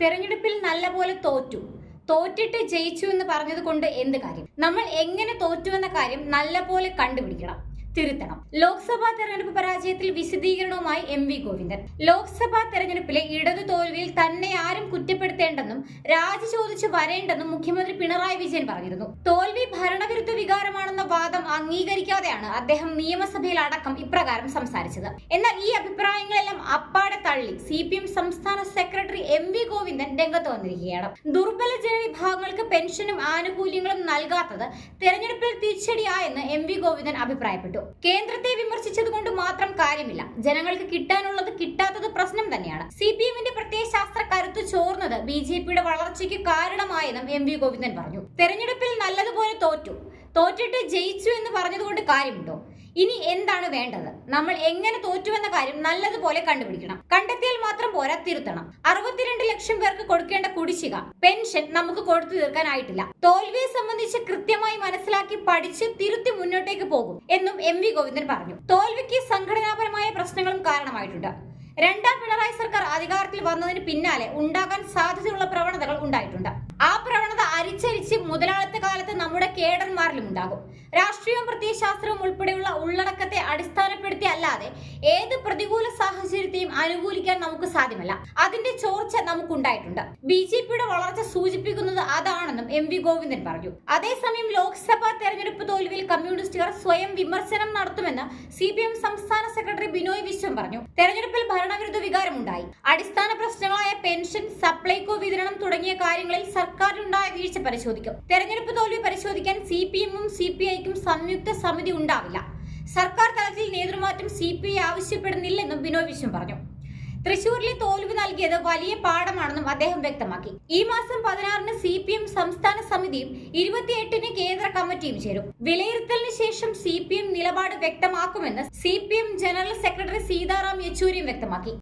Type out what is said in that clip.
തെരഞ്ഞെടുപ്പിൽ നല്ലപോലെ തോറ്റു. തോറ്റിട്ട് ജയിച്ചു എന്ന് പറഞ്ഞത് കൊണ്ട് എന്ത് കാര്യം? നമ്മൾ എങ്ങനെ തോറ്റു എന്ന കാര്യം നല്ലപോലെ കണ്ടുപിടിക്കണം തിരുത്തണം. ലോക്സഭാ തെരഞ്ഞെടുപ്പ് പരാജയത്തിൽ വിശദീകരണവുമായി എം വി ഗോവിന്ദൻ. ലോക്സഭാ തെരഞ്ഞെടുപ്പിലെ ഇടതു തോൽവിയിൽ തന്നെ ആരും കുറ്റപ്പെടുത്തേണ്ടെന്നും രാജി ചോദിച്ചു വരേണ്ടെന്നും മുഖ്യമന്ത്രി പിണറായി വിജയൻ പറഞ്ഞിരുന്നു. തോൽവി ഭരണവിരുദ്ധ വാദം അംഗീകരിക്കാതെയാണ് അദ്ദേഹം നിയമസഭയിൽ അടക്കം ഇപ്രകാരം സംസാരിച്ചത്. എന്നാൽ ഈ അഭിപ്രായങ്ങളെല്ലാം അപ്പാടെ തള്ളി സി പി എം സംസ്ഥാന സെക്രട്ടറി എം വി ഗോവിന്ദൻ രംഗത്ത് വന്നിരിക്കുകയാണ്. ദുർബല ജനവിഭാഗങ്ങൾക്ക് പെൻഷനും ആനുകൂല്യങ്ങളും നൽകാത്തത് തെരഞ്ഞെടുപ്പിൽ തിരിച്ചടിയായെന്ന് എം വി ഗോവിന്ദൻ അഭിപ്രായപ്പെട്ടു. കേന്ദ്രത്തെ വിമർശിച്ചത് കൊണ്ട് മാത്രം കാര്യമില്ല. ജനങ്ങൾക്ക് കിട്ടാനുള്ളത് കിട്ടാത്തത് പ്രശ്നം തന്നെയാണ്. സി പി എമ്മിന്റെ പ്രത്യയശാസ്ത്ര കരുത്ത് ചോർന്നത് ബി ജെ പിയുടെ വളർച്ചയ്ക്ക് കാരണമായെന്നും എം വി ഗോവിന്ദൻ പറഞ്ഞു. തെരഞ്ഞെടുപ്പിൽ നല്ലതുപോലെ തോറ്റു. തോറ്റിട്ട് ജയിച്ചു എന്ന് പറഞ്ഞതുകൊണ്ട് കാര്യമുണ്ടോ? ഇനി എന്താണ് വേണ്ടത്? നമ്മൾ എങ്ങനെ തോറ്റുവെന്ന കാര്യം നല്ലതുപോലെ കണ്ടുപിടിക്കണം. കണ്ടെത്തിയാൽ മാത്രം പോരാ തിരുത്തണം. അറുപത്തിരണ്ട് ലക്ഷം പേർക്ക് കൊടുക്കേണ്ട കുടിശ്ശിക പെൻഷൻ നമുക്ക് കൊടുത്തു തീർക്കാനായിട്ടില്ല. തോൽവിയെ സംബന്ധിച്ച് കൃത്യമായി മനസ്സിലാക്കി പഠിച്ച് തിരുത്തി മുന്നോട്ടേക്ക് പോകും എന്നും എം വി ഗോവിന്ദൻ പറഞ്ഞു. തോൽവിക്ക് സംഘടനാപരമായ പ്രശ്നങ്ങളും കാരണമായിട്ടുണ്ട്. രണ്ടാം പിണറായി സർക്കാർ അധികാരത്തിൽ വന്നതിന് പിന്നാലെ ഉണ്ടാകാൻ സാധ്യതയുള്ള പ്രവണതകൾ ഉണ്ടായിട്ടുണ്ട്. ആ പ്രവണത അരിച്ചരിച്ച് മുതലാളിത്ത കാലത്ത് നമ്മുടെ കേഡന്മാരിലും ഉണ്ടാകും. രാഷ്ട്രീയവും പ്രത്യയശാസ്ത്രവും ഉൾപ്പെടെയുള്ള ഉള്ളടക്കത്തെ അടിസ്ഥാനപ്പെടുത്തി അല്ലാതെ ഏത് പ്രതികൂല സാഹചര്യത്തെയും അനുകൂലിക്കാൻ നമുക്ക് സാധ്യമല്ല. അതിന്റെ ചോർച്ച നമുക്കുണ്ടായിട്ടുണ്ട്. ബി ജെ പിയുടെ വളർച്ച സൂചിപ്പിക്കുന്നത് അതാണെന്നും എം വി ഗോവിന്ദൻ പറഞ്ഞു. അതേസമയം ലോക്സഭാ തോൽവിയിൽ കമ്മ്യൂണിസ്റ്റുകാർ സ്വയം വിമർശനം നടത്തുമെന്ന് സി പി എം സംസ്ഥാന സെക്രട്ടറി ബിനോയ് വിശ്വം പറഞ്ഞു. തെരഞ്ഞെടുപ്പിൽ ഭരണവിരുദ്ധ വികാരമുണ്ടായി. അടിസ്ഥാന പ്രശ്നങ്ങളായ പെൻഷൻ സപ്ലൈകോ വിതരണം തുടങ്ങിയ കാര്യങ്ങളിൽ സർക്കാരിനുണ്ടായ വീഴ്ച പരിശോധിക്കും. തെരഞ്ഞെടുപ്പ് തോൽവി പരിശോധിക്കാൻ സി പി എമ്മും സി പി ഐക്കും സംയുക്ത സമിതി ഉണ്ടാവില്ല. സർക്കാർ തലത്തിൽ നേതൃമാറ്റം സി പി ഐ ആവശ്യപ്പെടുന്നില്ലെന്നും ബിനോയ് വിശ്വം പറഞ്ഞു. തൃശൂരിലെ തോൽവി നൽകിയത് വലിയ പാഠമാണെന്നും അദ്ദേഹം വ്യക്തമാക്കി. ഈ മാസം പതിനാറിന് സി പി എം സംസ്ഥാന സമിതിയും ഇരുപത്തിയെട്ടിന് കേന്ദ്ര കമ്മിറ്റിയും ചേരും. വിലയിരുത്തലിന് ശേഷം സി പി എം നിലപാട് വ്യക്തമാക്കുമെന്ന് C P M general secretary Sitaram യെച്ചൂരിയും വ്യക്തമാക്കി.